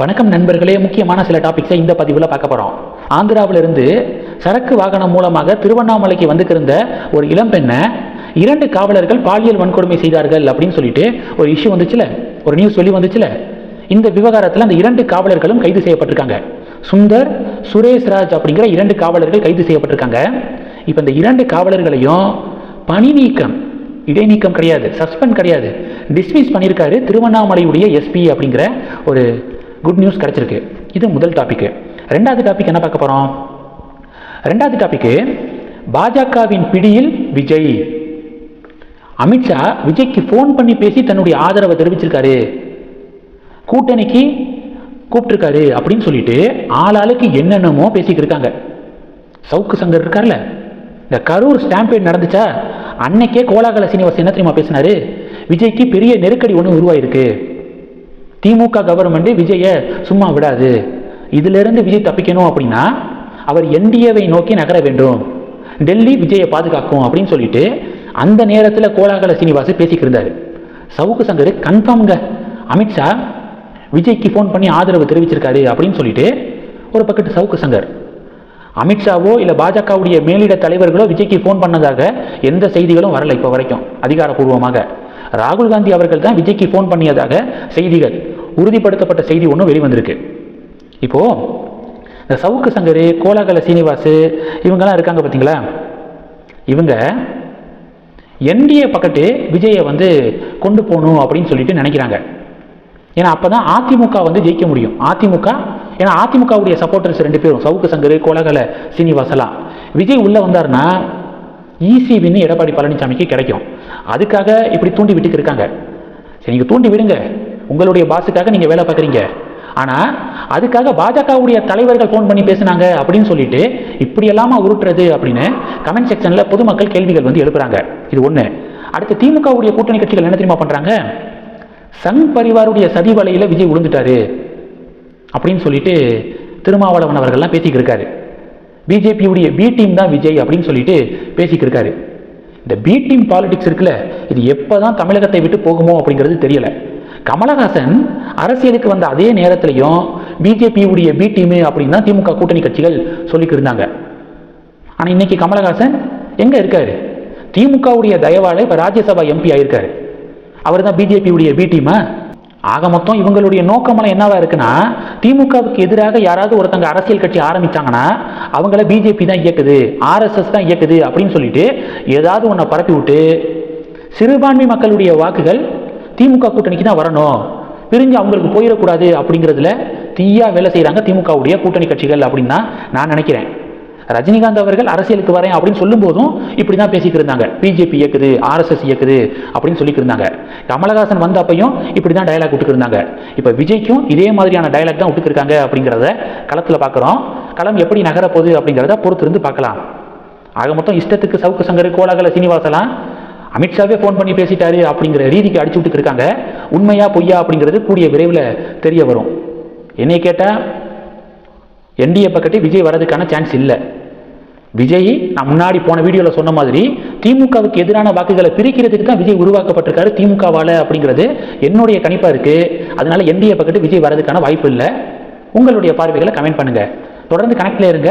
வணக்கம் நண்பர்களே முக்கியமான சில டாபிக்ஸை இந்த பதிவில் பார்க்க போகிறோம் ஆந்திராவிலிருந்து சரக்கு வாகனம் மூலமாக திருவண்ணாமலைக்கு வந்துக்கிருந்த ஒரு இளம்பெண்ணை இரண்டு காவலர்கள் பாலியல் வன்கொடுமை செய்தார்கள் அப்படின்னு சொல்லிட்டு ஒரு இஷ்யூ வந்துச்சுல ஒரு நியூஸ் வெளி வந்துச்சுல. இந்த விவகாரத்தில் அந்த இரண்டு காவலர்களும் கைது செய்யப்பட்டிருக்காங்க. சுந்தர் சுரேஷ் ராஜ் அப்படிங்கிற இரண்டு காவலர்கள் கைது செய்யப்பட்டிருக்காங்க. இப்போ இந்த இரண்டு காவலர்களையும் பணி நீக்கம் இடைநீக்கம் கிடையாது சஸ்பெண்ட் கிடையாது டிஸ்மிஸ் பண்ணியிருக்காரு திருவண்ணாமலையுடைய எஸ்பி அப்படிங்கிற ஒரு குட் நியூஸ் கிடச்சிருக்கு. இது முதல் டாப்பிக்கு ரெண்டாவது டாபிக் என்ன பார்க்க போகிறோம் ரெண்டாவது டாபிக்கு பாஜகவின் பிடியில் விஜய். அமித்ஷா விஜய்க்கு ஃபோன் பண்ணி பேசி தன்னுடைய ஆதரவை தெரிவிச்சிருக்காரு. கூட்டணிக்கு கூப்பிட்டுருக்காரு அப்படின்னு சொல்லிட்டு ஆளாளுக்கு என்னென்னமோ பேசிக்கிட்டு இருக்காங்க. சவுக்கு சங்கர் இருக்கார்ல. இந்த கரூர் ஸ்டாம்பேட் நடந்துச்சா? அன்னைக்கே கோலாகல சீனிவாசன் என்ன தெரியுமா பேசினாரு? விஜய்க்கு பெரிய நெருக்கடி ஒன்று உருவாயிருக்கு. திமுக கவர்மெண்ட் விஜயை சும்மா விடாது. இதிலிருந்து விஜய் தப்பிக்கணும் அப்படின்னா அவர் என்டிஏவை நோக்கி நகர வேண்டும். டெல்லி விஜயை பாதுகாக்கும் அப்படின்னு சொல்லிட்டு அந்த நேரத்தில் கோலாகல சீனிவாச பேசிக்கிருந்தார் சவுக்கு சங்கர் கன்ஃபார்ம்ங்க. அமித்ஷா விஜய்க்கு ஃபோன் பண்ணி ஆதரவு தெரிவிச்சிருக்காரு அப்படின்னு சொல்லிட்டு ஒரு பக்கத்து சவுக்கு சங்கர் அமித்ஷாவோ இல்லை பாஜகவுடைய மேலிட தலைவர்களோ விஜய்க்கு ஃபோன் பண்ணதாக எந்த செய்திகளும் வரல இப்போ வரைக்கும் அதிகாரப்பூர்வமாக. ராகுல் காந்தி அவர்கள் தான் விஜய்க்கு ஃபோன் பண்ணியதாக செய்திகள். உறுதிப்படுத்தப்பட்ட செய்தி ஒன்று வெளிவந்திருக்கு. இப்போ இந்த சவுக்கு சங்கர் கோலாகல சீனிவாசு இவங்கெல்லாம் இருக்காங்க பார்த்தீங்களா இவங்க என்டிஏ பக்கத்து விஜயை வந்து கொண்டு போகணும் அப்படின்னு சொல்லிட்டு நினைக்கிறாங்க. ஏன்னா அப்போ தான் அதிமுக வந்து ஜெயிக்க முடியும். அதிமுக ஏன்னா அதிமுகவுடைய சப்போர்ட்டர்ஸ் ரெண்டு பேரும் சவுக்கு சங்கர் கோலகல சீனிவாசலாம் விஜய் உள்ளே வந்தார்னா ஈசி வின்னு எடப்பாடி பழனிசாமிக்கு கிடைக்கும். அதுக்காக இப்படி தூண்டி விட்டுக்கு இருக்காங்க. சரி நீங்கள் தூண்டி விடுங்க. உங்களுடைய பாஸுக்காக நீங்கள் வேலை பார்க்குறீங்க. ஆனால் அதுக்காக பாஜகவுடைய தலைவர்கள் ஃபோன் பண்ணி பேசுனாங்க அப்படின்னு சொல்லிட்டு இப்படி எல்லாமா உருட்டுறது அப்படின்னு கமெண்ட் செக்ஷனில் பொதுமக்கள் கேள்விகள் வந்து எழுப்புறாங்க. இது ஒன்று அடுத்து திமுகவுடைய கூட்டணி கட்சிகள் என்ன தெரியுமா பண்ணுறாங்க சங் பரிவாருடைய சதி வலையில் விஜய் விழுந்துட்டாரு அப்படின்னு சொல்லிட்டு திருமாவளவன் அவர்கள்லாம் பேசிக்கிட்டு இருக்காரு. பிஜேபியுடைய பி டீம் தான் விஜய் அப்படின்னு சொல்லிட்டு பேசிக்கிட்டு இருக்காரு. இந்த பி டீம் பாலிடிக்ஸ் இருக்குல்ல இது எப்போ தான் தமிழகத்தை விட்டு போகுமோ அப்படிங்கிறது தெரியலை. கமலஹாசன் அரசியலுக்கு வந்த அதே நேரத்திலையும் பிஜேபியுடைய பி டீமு அப்படின்னு தான் திமுக கூட்டணி கட்சிகள் சொல்லிக்கிட்டு இருந்தாங்க. ஆனால் இன்னைக்கு கமலஹாசன் எங்கே இருக்காரு? திமுகவுடைய தயவால இப்போ ராஜ்யசபா எம்பி ஆயிருக்காரு. அவர் தான் பிஜேபியுடைய பி டீமா ஆக மொத்தம் இவங்களுடைய நோக்கமெல்லாம் என்னவா இருக்குன்னா திமுகவுக்கு எதிராக யாராவது ஒருத்தங்க அரசியல் கட்சி ஆரம்பிச்சாங்கன்னா அவங்கள பிஜேபி தான் இயக்குது ஆர்எஸ்எஸ் தான் இயக்குது அப்படின்னு சொல்லிட்டு ஏதாவது ஒன்றை பரப்பி விட்டு சிறுபான்மை மக்களுடைய வாக்குகள் திமுக கூட்டணிக்கு தான் வரணும். பிரிஞ்சு அவங்களுக்கு போயிடக்கூடாது அப்படிங்கிறதுல தீயா வேலை செய்கிறாங்க திமுகவுடைய கூட்டணி கட்சிகள் அப்படின்னு தான் நான் நினைக்கிறேன். ரஜினிகாந்த் அவர்கள் அரசியலுக்கு வரேன் அப்படின்னு சொல்லும் போதும் இப்படி தான் பேசிக்கிட்டு இருந்தாங்க. பிஜேபி இயக்குது ஆர்எஸ்எஸ் இயக்குது அப்படின்னு சொல்லிட்டு இருந்தாங்க. கமலஹாசன் வந்த அப்பையும் இப்படி தான் டயலாக் விட்டுக்கிருந்தாங்க இப்போ விஜய்க்கும் இதே மாதிரியான டயலாக் தான் விட்டுக்கிருக்காங்க அப்படிங்கிறத களத்தில் பார்க்குறோம் களம் எப்படி நகரப்போகுது அப்படிங்கிறத பொறுத்திருந்து பார்க்கலாம். ஆக மொத்தம் இஷ்டத்துக்கு சவுக்கு சங்கர் கோலாகல சீனிவாசலாம் அமித்ஷாவே ஃபோன் பண்ணி பேசிட்டாரு அப்படிங்கிற ரீதிக்கு அடிச்சு விட்டு இருக்காங்க. உண்மையா பொய்யா அப்படிங்கிறது கூடிய விரைவில் தெரிய வரும். என்னை கேட்டால் என்டிஏ பக்கத்தை விஜய் வரதுக்கான சான்ஸ் இல்லை. விஜய் நான் முன்னாடி போன வீடியோவில் சொன்ன மாதிரி திமுகவுக்கு எதிரான வாக்குகளை பிரிக்கிறதுக்கு தான் விஜய் உருவாக்கப்பட்டிருக்காரு திமுகவால் அப்படிங்கிறது என்னுடைய கணிப்பாக இருக்குது அதனால் என்டிஏ பக்கத்து விஜய் வரதுக்கான வாய்ப்பு இல்லை. உங்களுடைய பார்வைகளை கமெண்ட் பண்ணுங்கள் தொடர்ந்து கனெக்டில் இருங்க.